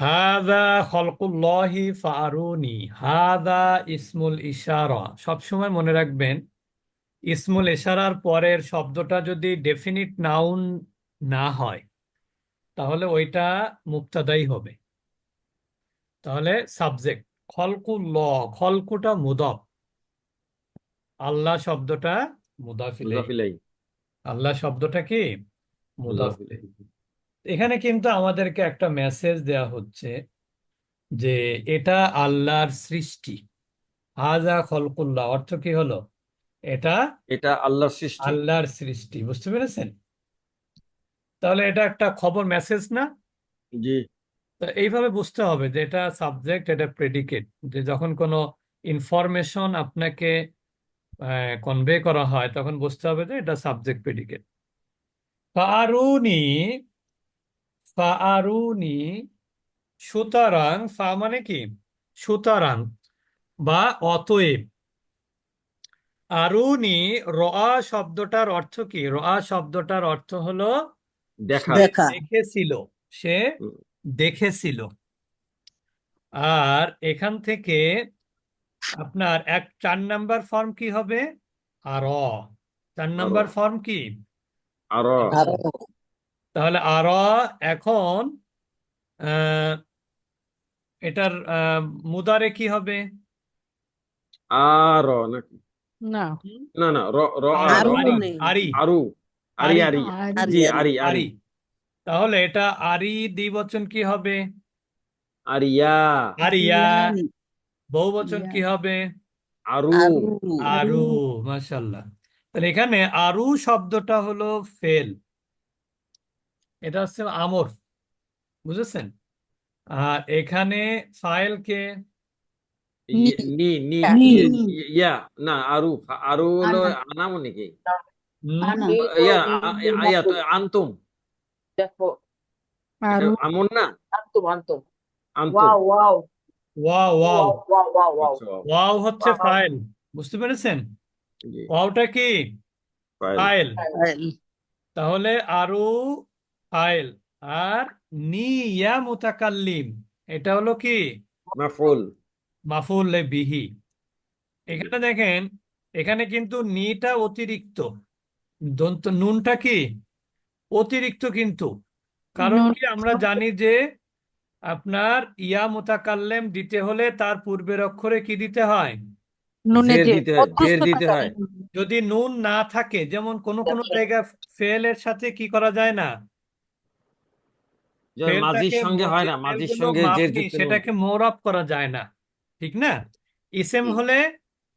হাদা খলকুল্লাহি ফারুনি হাদা ইসমুল ইশারা। সবসময় মনে রাখবেন ইসমুল ইশারার পরের শব্দটা যদি ডেফিনিট নাউন না হয় তাহলে ওইটা মুক্তাদাই হবে। তাহলে সাবজেক্ট খলকুল্লাহ খলকুটা মুদফ। আল্লাহ শব্দটা মুদাফ ইলাইহি আল্লাহ শব্দটা কি? মুদাফ মুজাফ ইলাইহি এখানে কিন্তু আমাদেরকে একটা মেসেজ দেয়া হচ্ছে যে এটা আল্লাহর সৃষ্টি। হাজা খলকুল্লাহ অর্থ কি হলো? এটা এটা আল্লাহর সৃষ্টি। আল্লাহর সৃষ্টি বুঝতে পেরেছেন? তাহলে এটা একটা খবর মেসেজ না? জি। তো এইভাবে বুঝতে হবে যে এটা সাবজেক্ট এটা প্রেডিকেট যে যখন কোনো ইনফরমেশন আপনাকে কনভে করা হয় তখন বুঝতে হবে যে এটা সাবজেক্ট প্রেডিকেট ফারুনি ফারুনি সুতরাং ফা মানে কি? সুতরাং বা অতএব। আরুনি রআ শব্দটার অর্থ কি? রআ শব্দটার অর্থ হলো দেখা। দেখেছিল। সে দেখেছিল। আর এখান থেকে আপনার এক চার নাম্বার ফর্ম কি হবে? আর চার নাম্বার ফর্ম কি? আরও আরও তাহলে আর এখন আহ, এটার আহ, মুদারে কি হবে? আর নাকি? না। না না র র আরু। আরও। আরি আরু। জি তাহলে এটা আরি দ্বিবচন কি হবে? আরিয়া। আরিয়া। বহুবচন কি হবে? আরু। আরু। আরু মাশাল্লাহ তাহলে এখানে আরু শব্দটা হলো ফেল। এটা হচ্ছে আমর বুঝেছেন? আর এখানে ফাইল কে? নি নি নি। ইয়া না। আরু আরু হলো আনামো নাকি? হুম, ইয়া ইয়া তো আনতুম। দেখো। আরও। আমন না? আনতুম আনতুম। আনতুম। Wow wow. Wow wow. Wow wow wow wow. হচ্ছে ফাইল বুঝতে পেরেছেন? ওয়াওটা কি? ফাইল, তাহলে আরু ফাইল আর নি ইয়া মুতাকাল্লিম এটা হলো কি? মাফুল। মাফুল বিহি। এখানে দেখেন এখানে কিন্তু নিটা অতিরিক্ত। দন্ত নুনটা কি? অতিরিক্ত কিন্তু। কারণ কি? আমরা জানি যে আপনার ইয়া মুতাকাল্লেম দিতে হলে তার পূর্বের অক্ষরে কি দিতে হয়? দিতে হয়, হয়। যদি নুন না থাকে যেমন কোন কোন জায়গায় ফেলের সাথে কি করা যায় না? মাঝির সঙ্গে হয় না মাঝির সঙ্গে। সেটাকে মোরাব করা যায় না ঠিক না? ইসেম হলে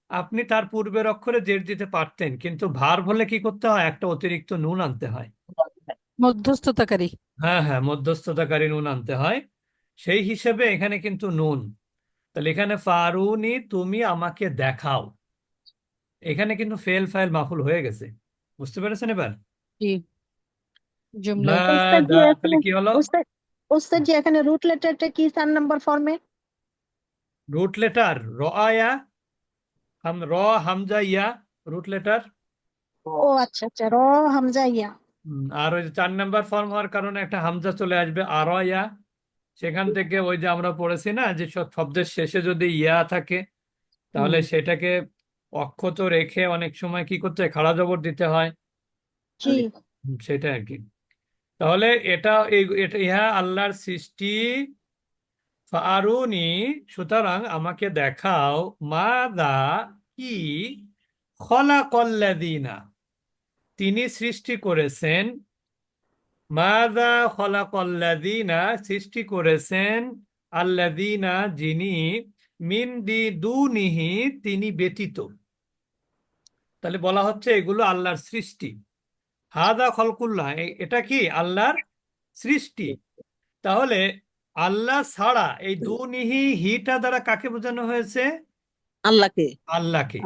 আপনি তার পূর্বের অক্ষরে জের দিতে পারতেন কিন্তু ভার হলে কি করতে হয়? একটা অতিরিক্ত নুন আনতে হয়। মধ্যস্থতাকারী। হ্যাঁ হ্যাঁ মধ্যস্থতাকারী নুন আনতে হয়। সেই হিসেবে এখানে কিন্তু নুন। তাহলে এখানে ফারুনি তুমি আমাকে দেখাও। এখানে কিন্তু ফেল ফাইল মাফুল হয়ে গেছে। বুঝতে পেরেছেন এবার? জি। জুমলা না দা তাহলে কি হলো? ওস্তাদ ওস্তাদ জি এখানে রুট লেটারটা কি চার নাম্বার ফর্মে রুট লেটার র আয়া হাম র হামজা ইয়া রুট লেটার ও আচ্ছা আচ্ছা র হামজা ইয়া। আর ওই চার নাম্বার ফর্ম হওয়ার কারণে একটা হামজা চলে আসবে আর ইয়া। সেখান থেকে ওই যে আমরা পড়েছি না যে শব্দের শেষে যদি ইয়া থাকে তাহলে সেটাকে অক্ষত রেখে অনেক সময় কি করতে হয়? খাড়া জবর দিতে হয়। জি সেটা আর কি। তাহলে এটা ইহা আল্লাহর সৃষ্টি। ফারুনি সুতরাং আমাকে দেখাও মাদা কি খলাকল্লাযীনা, তিনি সৃষ্টি করেছেন। মাদা খলাকল্লাযীনা, সৃষ্টি করেছেন আল্লাযীনা, যিনি মিন দি দুনিহি, তিনি ব্যতীত। তাহলে বলা হচ্ছে এগুলো আল্লাহর সৃষ্টি। হাদা খলকুল্লাহ এটা কি? আল্লাহর সৃষ্টি। তাহলে আল্লাহ ছাড়া এই দুনিহি হিটা দ্বারা কাকে বোঝানো হয়েছে? আল্লাহকে। আল্লাহকে।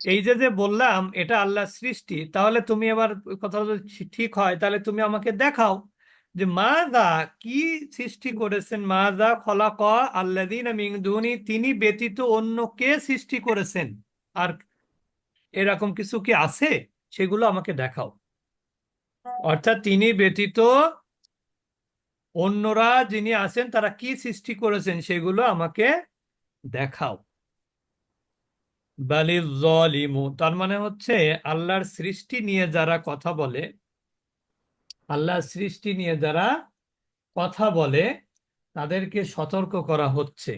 এই যে যে বললাম এটা আল্লাহর সৃষ্টি তাহলে তুমি এবার কথা যদি ঠিক হয় তাহলে তুমি আমাকে দেখাও যে মাদা কি সৃষ্টি করেছেন? মাদা খলাক আল্লাযীনা মিন দুনি তিনি ব্যতীত অন্য কে সৃষ্টি করেছেন? আর এরকম কিছু কি আছে? সেগুলো আমাকে দেখাও। অর্থাৎ তিনি ব্যতীত অন্যরা যিনি আছেন, তারা কি সৃষ্টি করেছেন সেগুলো আমাকে দেখাও। বালিজলিমু তার মানে হচ্ছে আল্লাহর সৃষ্টি নিয়ে যারা কথা বলে, আল্লাহর সৃষ্টি নিয়ে যারা কথা বলে, তাদেরকে সতর্ক করা হচ্ছে।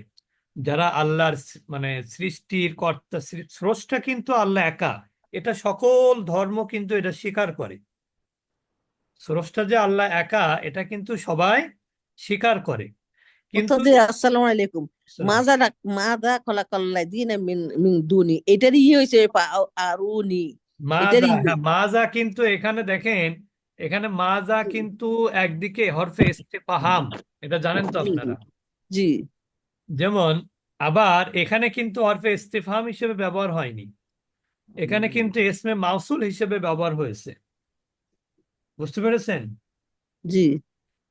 যারা আল্লাহর মানে সৃষ্টির কর্তা স্রষ্টা কিন্তু আল্লাহ একা। এটা সকল ধর্ম কিন্তু এটা স্বীকার করে। স্রষ্টা যে আল্লাহ একা এটা কিন্তু সবাই স্বীকার করে। কিন্তু আসসালামু আলাইকুম। মাযা ডাক মাযা খলাকাল্লাযিনা মিন মিন দুনি এটারই ইয়ে হয়েছে আরুনি। মাজা এটারই হ্যাঁ মাজা কিন্তু এখানে দেখেন এখানে মাজা কিন্তু একদিকে হরফে ইস্তেফহাম এটা জানেন তো আপনারা? জি। যেমন আবার এখানে কিন্তু হরফে ইস্তেফহাম হিসেবে ব্যবহার হয়নি। এখানে কিন্তু ইসমে মাউসুল হিসেবে ব্যবহার হয়েছে। বুঝতে পেরেছেন? জি।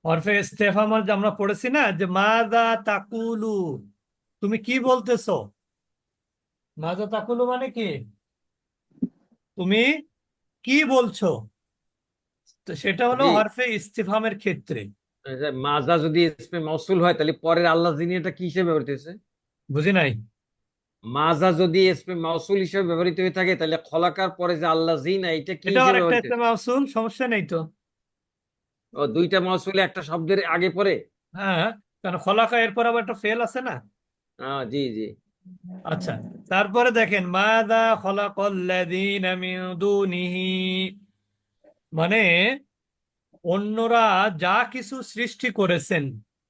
হরফে ইস্তেফহাম যে আমরা পড়েছি না যে মাজা তাকুলু তুমি কি বলতেছো? মাজা তাকুলু মানে কি? তুমি কি বলছো? তো সেটা হলো জি। হরফে ইস্তিফহামের ক্ষেত্রে। আচ্ছা, মাজা যদি ইসমে মৌসুল হয় তাহলে পরের আল্লাহ যিনি এটা কি হিসেবে ব্যবহৃত হয়েছে? বুঝি নাই? মাজা যদি ইসমে মৌসুল হিসেবে ব্যবহৃত হয়ে থাকে তাহলে খলাকার পরে যে আল্লাহ জিনা এটা কি এটাও হিসেবে একটা ইসমে মাউসুল সমস্যা নেই তো। ও দুইটা মৌসুলে একটা শব্দের আগে পরে? হ্যাঁ কারণ খলাকা এরপর আবার একটা ফেল আছে না? আহ জি জি। আচ্ছা তারপরে দেখেন মাদা খলাকাল্লাযীনা মিন দুনিহি। মানে অন্যরা যা কিছু সৃষ্টি করেছেন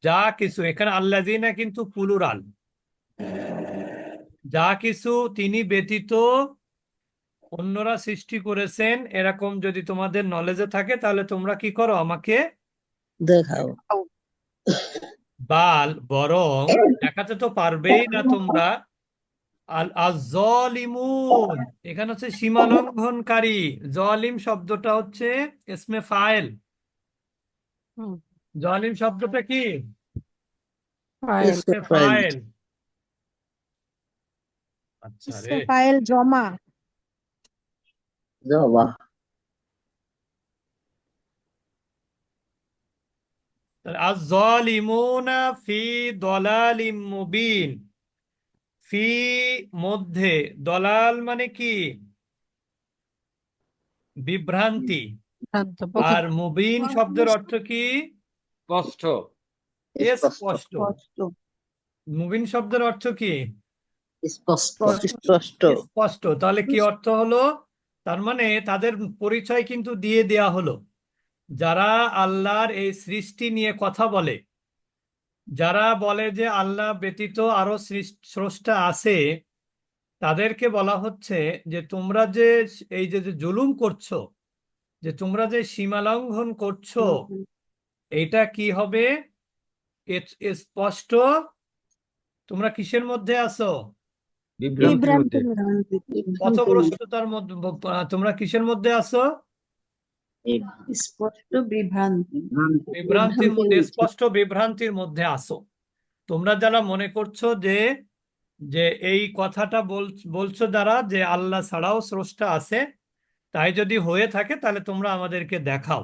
যা কিছু এখানে আল্লাযীনা কিন্তু প্লুরাল যা কিছু তিনি ব্যতীত অন্যরা সৃষ্টি করেছেন এরকম যদি তোমাদের নলেজে থাকে তাহলে তোমরা কি করো আমাকে? দেখাও। বাল বরং দেখাতে তো পারবেই না তোমরা। আল আজলিমুন এখানে হচ্ছে সীমা লঙ্ঘনকারী জলিম শব্দটা হচ্ছে ইসমে ফাইল। হুম। জলিম শব্দটা কি। ফাইল। আচ্ছা রে। ফাইল জমা। জবা আজ-জালিমুনা ফি দলালিম মুবিন। ফি মধ্যে দলাল মানে কি? বিভ্রান্তি। আর মুবিন শব্দের অর্থ কি? স্পষ্ট। স্পষ্ট। মুবিন শব্দের অর্থ কি? স্পষ্ট। স্পষ্ট। স্পষ্ট। তাহলে কি অর্থ হলো? তার মানে তাদের পরিচয় কিন্তু দিয়ে দেয়া হলো। যারা আল্লাহর এই সৃষ্টি নিয়ে কথা বলে যারা বলে যে আল্লাহ ব্যতীত আরও স্রষ্টা আছে তাদেরকে বলা হচ্ছে যে তোমরা যে এই যে যে জুলুম করছ যে তোমরা যে সীমা লঙ্ঘন করছ এটা কি হবে? স্পষ্ট? তোমরা কিসের মধ্যে আছো? বিভ্রান্তির মধ্যে। পথভ্রষ্টতার মধ্যে তোমরা কিসের মধ্যে আছো? স্পষ্ট বিভ্রান্তি। বিভ্রান্তির মধ্যে স্পষ্ট বিভ্রান্তির মধ্যে আসো তোমরা যারা মনে করছ যে যে এই কথাটা বলছো যারা যে আল্লাহ ছাড়াও স্রষ্টা আছে তাই যদি হয়ে থাকে তাহলে তোমরা আমাদেরকে দেখাও।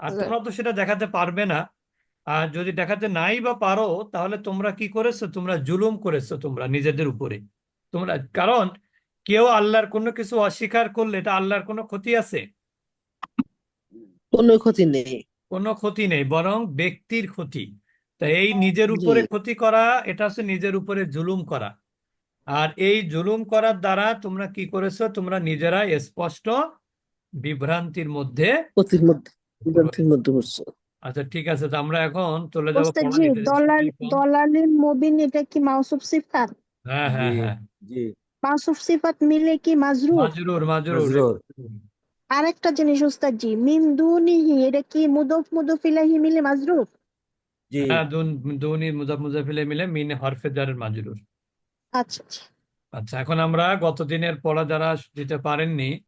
আর তোমরা তো সেটা দেখাতে পারবে না। আর যদি দেখাতে নাই বা পারো তাহলে তোমরা কি করেছ? তোমরা জুলুম করেছ তোমরা নিজেদের উপরে। তোমরা কারণ কেউ আল্লাহর কোনো কিছু অস্বীকার করলে এটা আল্লাহর কোনো ক্ষতি আছে? কোনো ক্ষতি নেই। কোনো ক্ষতি নেই বরং ব্যক্তির ক্ষতি। তা এই নিজের উপরে ক্ষতি করা এটা হচ্ছে নিজের উপরে জুলুম করা। আর এই জুলুম করার দ্বারা তোমরা কি করেছ? তোমরা নিজেরা স্পষ্ট বিভ্রান্তির মধ্যে বিভ্রান্তির মধ্যে পড়ছে। আচ্ছা ঠিক আছে তো আমরা এখন চলে যাব দলাল দলালিন মুবিন এটা কি মাউসুফ সিফাত? হ্যাঁ হ্যাঁ হ্যাঁ। জি। মাউসুফ সিফাত মিলে কি মাজরুর? মাজরুর মাজরুর। মাজরুর। আরেকটা জিনিস উস্তাদ জি মিন দুনিহি এটা কি মুদফ মুদফ ইলাহি মিলে মাজরুর? জি। হ্যাঁ দুন দুনি মুজাফ মুজাফিলে মিলে মিন হরফে জারের মাজরুর। আচ্ছা আচ্ছা। আচ্ছা এখন আমরা গতদিনের পড়া যারা দিতে পারেননি